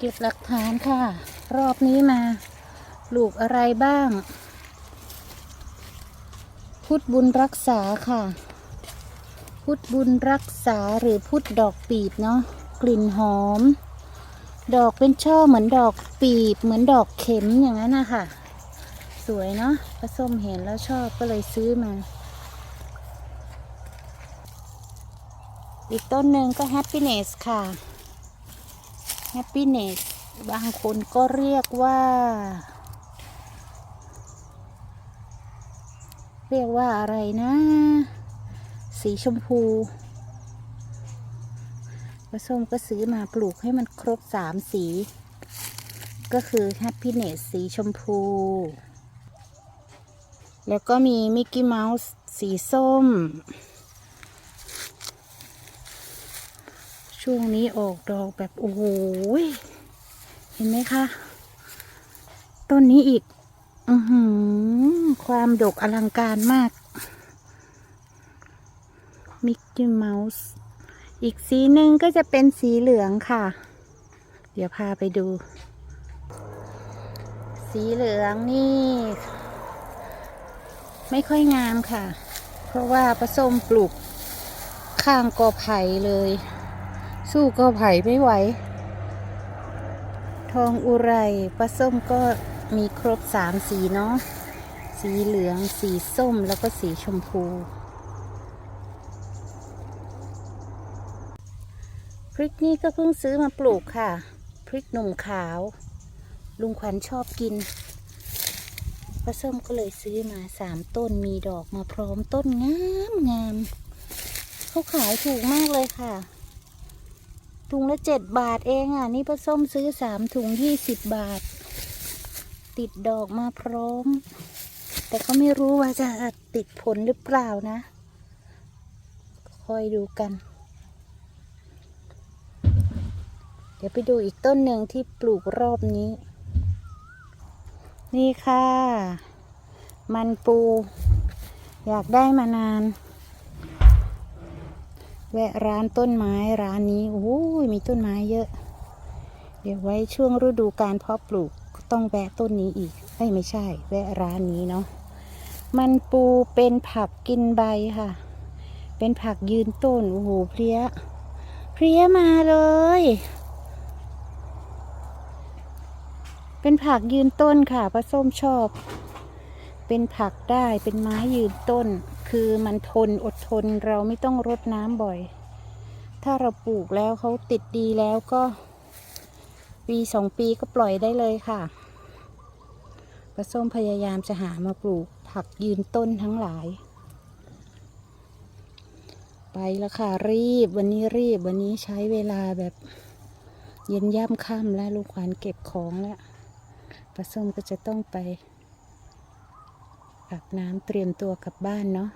เก็บหลักฐานค่ะ รอบนี้มาปลูกอะไรบ้าง พุทธบุญรักษาค่ะ พุทธบุญรักษาหรือพุทธดอกปีบเนาะกลิ่นหอม ดอกเป็นช่อเหมือนดอกปีบเหมือนดอกเข็มอย่างนั้นนะคะสวยเนาะป้าส้มเห็นแล้วชอบก็เลยซื้อมา อีกต้นหนึ่งก็ happiness ค่ะ happiness บางคนก็เรียกว่า เรียกว่าอะไรนะ สีชมพูผส้มก็ซื้อมาปลูกให้มันครบสามสี ก็คือ happiness สีชมพู แล้วก็มีมิกกี้เมาส์สีส้ม ช่วงนี้ออกดอกแบบโอ้โหยเห็นไหมคะต้นนี้อีก อือหือ ความดกอลังการมาก มิกกี้เมาส์อีกสีหนึ่งก็จะเป็นสีเหลืองค่ะ เดี๋ยวพาไปดู สีเหลืองนี่ ไม่ค่อยงามค่ะ เพราะว่าผสมปลูกข้างกอไผ่เลย สู้กอไผ่ไม่ไหว ทองอุไรปลาส้มก็มีครบสามสีเนาะ สีเหลือง สีส้ม แล้วก็สีชมพู พริกนี่ก็เพิ่งซื้อมาปลูกค่ะ พริกหนุ่มขาว ลุงขวัญชอบกินปลาส้มก็เลยซื้อมาสามต้น มีดอกมาพร้อมต้นงามงาม เขาขายถูกมากเลยค่ะ ถุงละเจ็ดบาทเองอะ นี่ปลาส้มซื้อสามถุงยี่สิบบาท ติดดอกมาพร้อม แต่ก็ไม่รู้ว่าจะติดผลหรือเปล่านะ คอยดูกัน เดี๋ยวไปดูอีกต้นหนึ่งที่ปลูกรอบนี้ นี่ค่ะ มันปู อยากได้มานาน แวะร้านต้นไม้ร้านนี้โอ้ยมีต้นไม้เยอะ เดี๋ยวไว้ช่วงฤดูการเพาะปลูกต้องแวะต้นนี้อีกเอ้ยไม่ใช่ แวะร้านนี้เนาะมันปูเป็นผักกินใบค่ะ เป็นผักยืนต้นโอ้โหเพลี้ยเพลี้ยมาเลย เป็นผักยืนต้นค่ะป้าส้มชอบ เป็นผักได้เป็นไม้ยืนต้น คือมันทนอดทนเราไม่ต้องรดน้ำบ่อย ถ้าเราปลูกแล้วเขาติดดีแล้วก็ ปีสองปีก็ปล่อยได้เลยค่ะป้าส้มพยายามจะหามาปลูกผักยืนต้นทั้งหลาย ไปแล้วค่ะรีบวันนี้รีบวันนี้ใช้เวลาแบบเย็นย่ำค่ำแล้วลูกขวัญเก็บของแล้วปลาส้มก็จะต้องไป อาบน้ำเตรียมตัวกลับบ้านเนาะ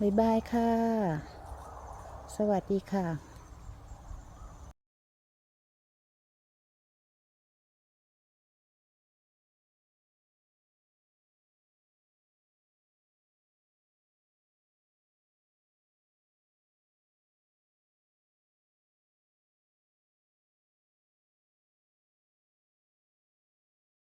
บ๊ายบายค่ะ สวัสดีค่ะ